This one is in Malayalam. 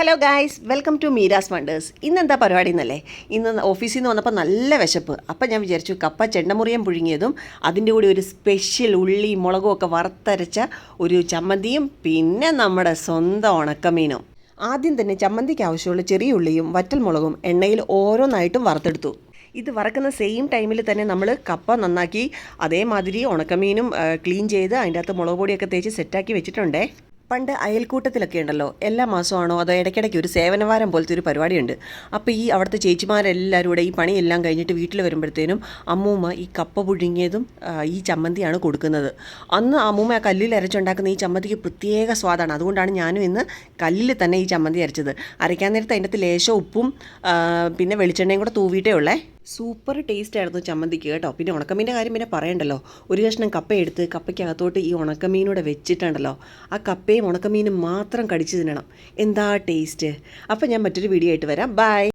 Hello guys welcome to Meera's Wonders ഇന്നെന്താ പരിപാടി എന്നല്ലേ? ഇന്ന് ഓഫീസിൽ നിന്ന് വന്നപ്പോൾ നല്ല വിശപ്പ്. അപ്പം ഞാൻ വിചാരിച്ചു കപ്പ ചെണ്ടമുറിയം പുഴുങ്ങിയതും അതിന്റെ കൂടി ഒരു സ്പെഷ്യൽ ഉള്ളി മുളകും ഒക്കെ വറുത്തരച്ച ഒരു ചമ്മന്തിയും പിന്നെ നമ്മുടെ സ്വന്തം ഉണക്കമീനും. ആദ്യം തന്നെ ചമ്മന്തിക്ക് ആവശ്യമുള്ള ചെറിയ ഉള്ളിയും വറ്റൽ മുളകും എണ്ണയിൽ ഓരോന്നായിട്ടും വറുത്തെടുത്തു. ഇത് വറക്കുന്ന സെയിം ടൈമിൽ തന്നെ നമ്മൾ കപ്പ നന്നാക്കി അതേമാതിരി ഉണക്കമീനും ക്ലീൻ ചെയ്ത് അതിന്റെ അകത്ത് മുളക് പൊടിയൊക്കെ തേച്ച് സെറ്റാക്കി വെച്ചിട്ടുണ്ടേ. പണ്ട് അയൽക്കൂട്ടത്തിലൊക്കെ ഉണ്ടല്ലോ എല്ലാ മാസമാണോ അതോ ഇടയ്ക്കിടയ്ക്ക് ഒരു സേവനവാരം പോലത്തെ ഒരു പരിപാടിയുണ്ട്? അപ്പോൾ ഈ അവിടുത്തെ ചേച്ചിമാരെല്ലാവരും കൂടെ ഈ പണിയെല്ലാം കഴിഞ്ഞിട്ട് വീട്ടിൽ വരുമ്പോഴത്തേനും അമ്മൂമ്മ ഈ കപ്പ പുഴുങ്ങിയതും ഈ ചമ്മന്തിയാണ് കൊടുക്കുന്നത്. അന്ന് അമ്മൂമ്മ ആ കല്ലിൽ അരച്ചുണ്ടാക്കുന്ന ഈ ചമ്മന്തിക്ക് പ്രത്യേക സ്വാദാണ്. അതുകൊണ്ടാണ് ഞാനും ഇന്ന് കല്ലിൽ തന്നെ ഈ ചമ്മന്തി അരച്ചത്. അരയ്ക്കാൻ നേരത്ത് അതിന്റെ അകത്ത് ലേശം ഉപ്പും പിന്നെ വെളിച്ചെണ്ണയും കൂടെ തൂവിയിട്ടേ ഉള്ളേ. സൂപ്പർ ടേസ്റ്റ് ആയിരുന്നു ചമ്മന്തിക്ക് കേട്ടോ. പിന്നെ ഉണക്കമീന്റെ കാര്യം പിന്നെ പറയണ്ടല്ലോ. ഒരു കഷ്ണം കപ്പ എടുത്ത് കപ്പയ്ക്കകത്തോട്ട് ഈ ഉണക്കമീനൂടെ വെച്ചിട്ടുണ്ടല്ലോ. ആ കപ്പയും ഉണക്കമീനും മാത്രം കടിച്ചു തിന്നണം. എന്താ ടേസ്റ്റ് അപ്പം ഞാൻ മറ്റൊരു വീഡിയോ ആയിട്ട് വരാം. ബൈ